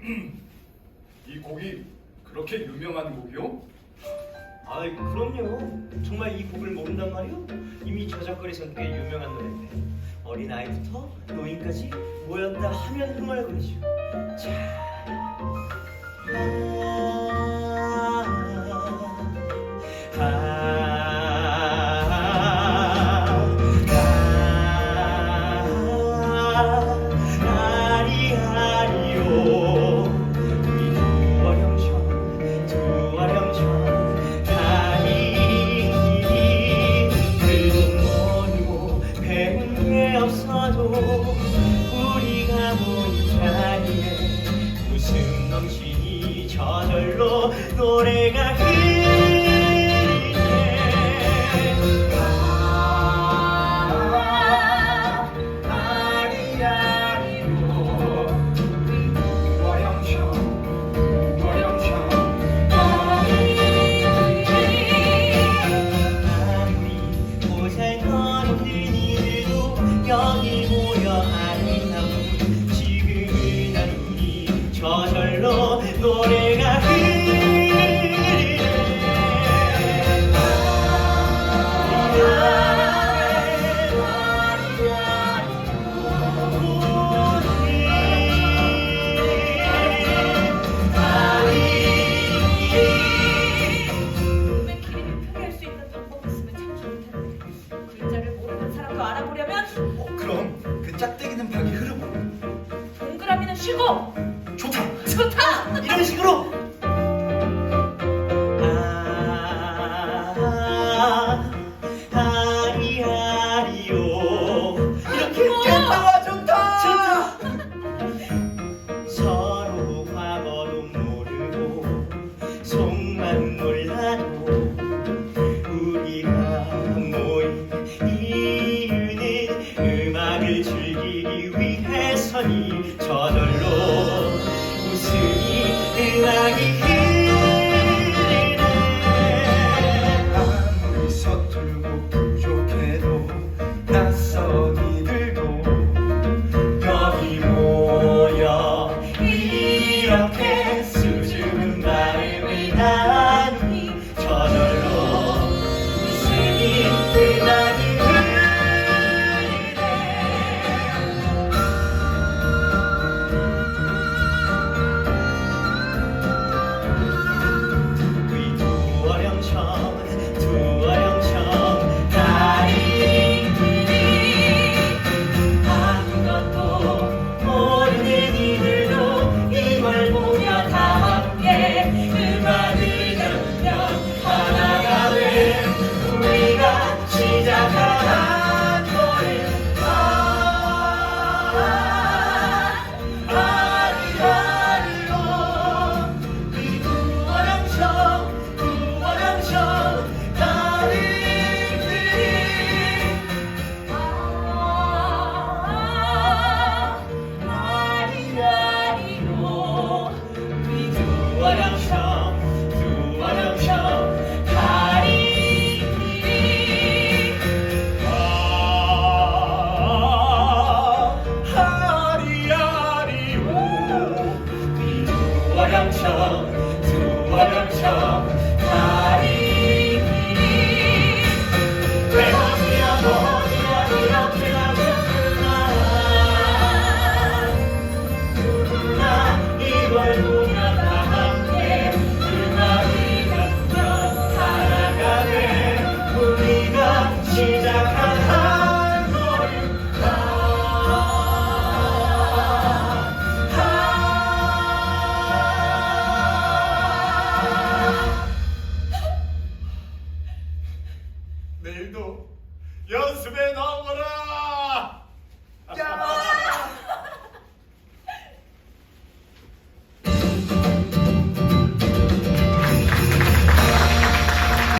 이 곡이 그렇게 유명한 곡이요? 아이 그럼요. 정말 이 곡을 모른단 말이오? 이미 저작거리선 꽤 유명한 노래인데 어린 아이부터 노인까지 모였다 하면 흥얼거리죠. 자, 게 없어도 우리가 모인 자리에 웃음 넘치니 저절로 노래가 흐르 저절로 노래가 꿈의 길이를 표기할 수 있는 방법이 있으면 참 좋을 텐데 글자를 모르는 사람도 알아보려면 어, 그럼 그 짝대기는 벽이 흐르고 동그라미는 쉬고 좋다. 좋다. 이런 식으로 like